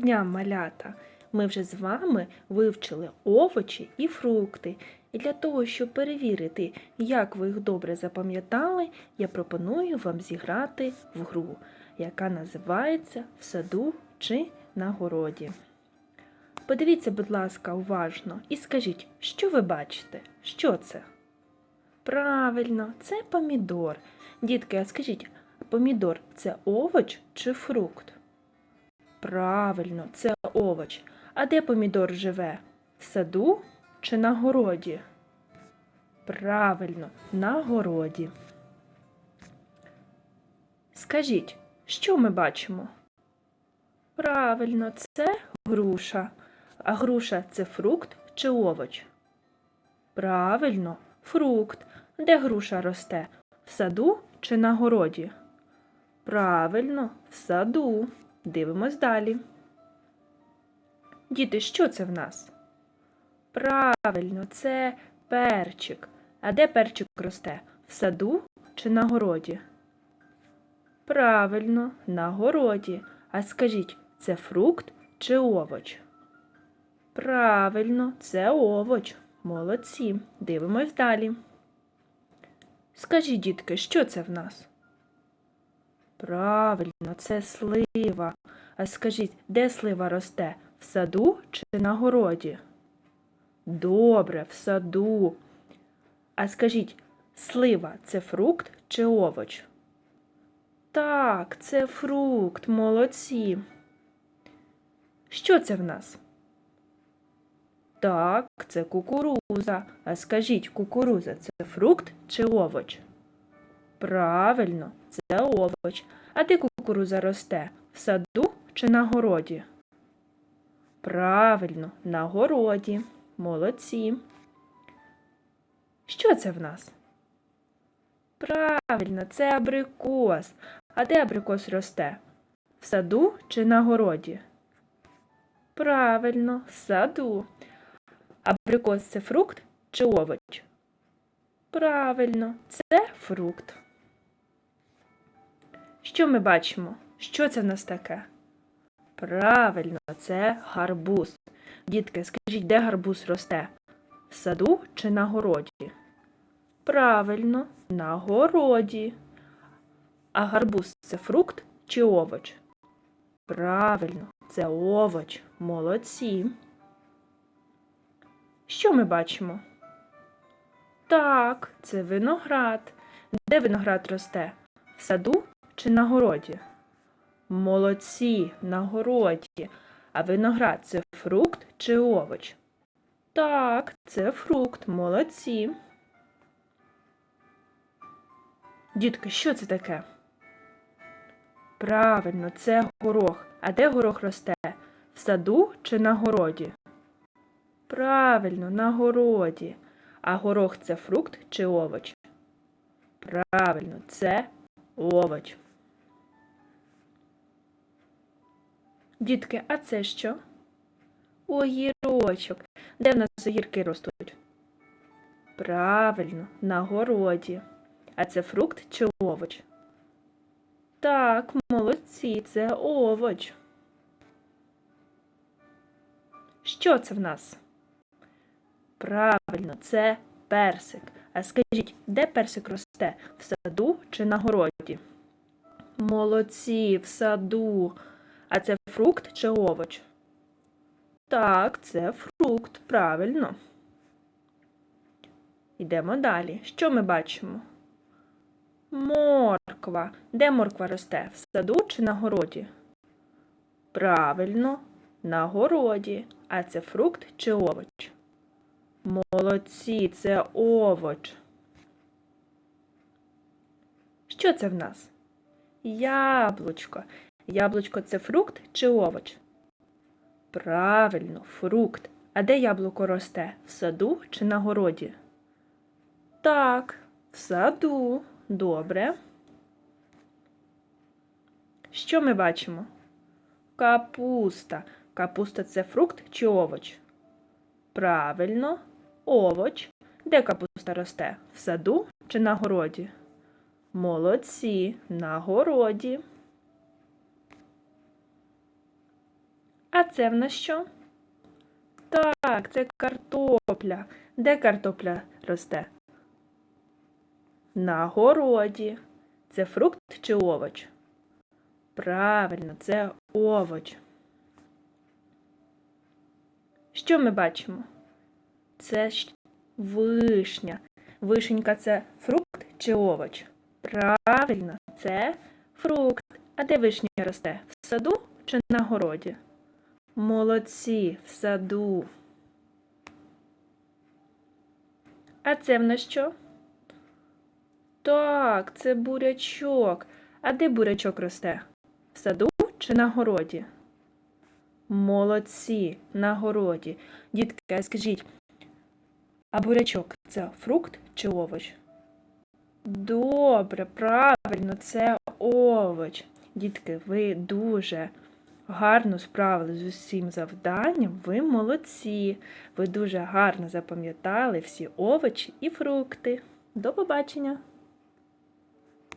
дня, малята! Ми вже з вами вивчили овочі і фрукти. І для того, щоб перевірити, як ви їх добре запам'ятали, я пропоную вам зіграти в гру, яка називається В саду чи на городі. Подивіться, будь ласка, уважно і скажіть, що ви бачите? Що це? Правильно, це помідор. Дітки, а скажіть, помідор це овоч чи фрукт? Правильно, це овоч. А де помідор живе? В саду чи на городі? Правильно, на городі. Скажіть, що ми бачимо? Правильно, це груша. А груша це фрукт чи овоч? Правильно, фрукт. Де груша росте? В саду чи на городі? Правильно, в саду. Дивимось далі. Діти, що це в нас? Правильно, це перчик. А де перчик росте? В саду чи на городі? Правильно, на городі. А скажіть, це фрукт чи овоч? Правильно, це овоч. Молодці. Дивимось далі. Скажіть, дітки, що це в нас? Правильно, це слива. А скажіть, де слива росте? В саду чи на городі? Добре, в саду. А скажіть, слива це фрукт чи овоч? Так, це фрукт, молодці. Що це в нас? Так, це кукуруза. А скажіть, кукуруза це фрукт чи овоч? Правильно, це овоч. А де кукуруза росте? В саду чи на городі? Правильно, на городі. Молодці. Що це в нас? Правильно, це абрикос. А де абрикос росте? В саду чи на городі? Правильно, в саду. Абрикос це фрукт чи овоч? Правильно, це фрукт. Що ми бачимо? Що це в нас таке? Правильно, це гарбуз. Дітки, скажіть, де гарбуз росте? В саду чи на городі? Правильно, на городі. А гарбуз це фрукт чи овоч? Правильно, це овоч. Молодці. Що ми бачимо? Так, це виноград. Де виноград росте? В саду чи на городі? Молодці, на городі. А виноград це фрукт чи овоч? Так, це фрукт. Молодці. Дітки, що це таке? Правильно, це горох. А де горох росте? В саду чи на городі? Правильно, на городі. А горох це фрукт чи овоч? Правильно, це овоч. Дітки, а це що? Огірочок. Де в нас огірки ростуть? Правильно, на городі. А це фрукт чи овоч? Так, молодці, це овоч. Що це в нас? Правильно, це персик. А скажіть, де персик росте? В саду чи на городі? Молодці, в саду. А це фрукт чи овоч? Так, це фрукт, правильно. Йдемо далі. Що ми бачимо? Морква. Де морква росте? В саду чи на городі? Правильно, на городі. А це фрукт чи овоч? Молодці, це овоч. Що це в нас? Яблучко. Яблучко це фрукт чи овоч? Правильно, фрукт. А де яблуко росте? В саду чи на городі? Так, в саду. Добре. Що ми бачимо? Капуста. Капуста це фрукт чи овоч? Правильно, овоч. Де капуста росте? В саду чи на городі? Молодці, на городі. А це в нас що? Так, це картопля. Де картопля росте? На городі. Це фрукт чи овоч? Правильно, це овоч. Що ми бачимо? Це вишня. Вишенька це фрукт чи овоч? Правильно, це фрукт. А де вишня росте? В саду чи на городі? Молодці, в саду. А це в нас що? Так, це бурячок. А де бурячок росте? В саду чи на городі? Молодці, на городі. Дітки, скажіть, а бурячок це фрукт чи овоч? Добре, правильно, це овоч. Дітки, ви дуже гарно справились з усім завданням. Ви молодці. Ви дуже гарно запам'ятали всі овочі і фрукти. До побачення!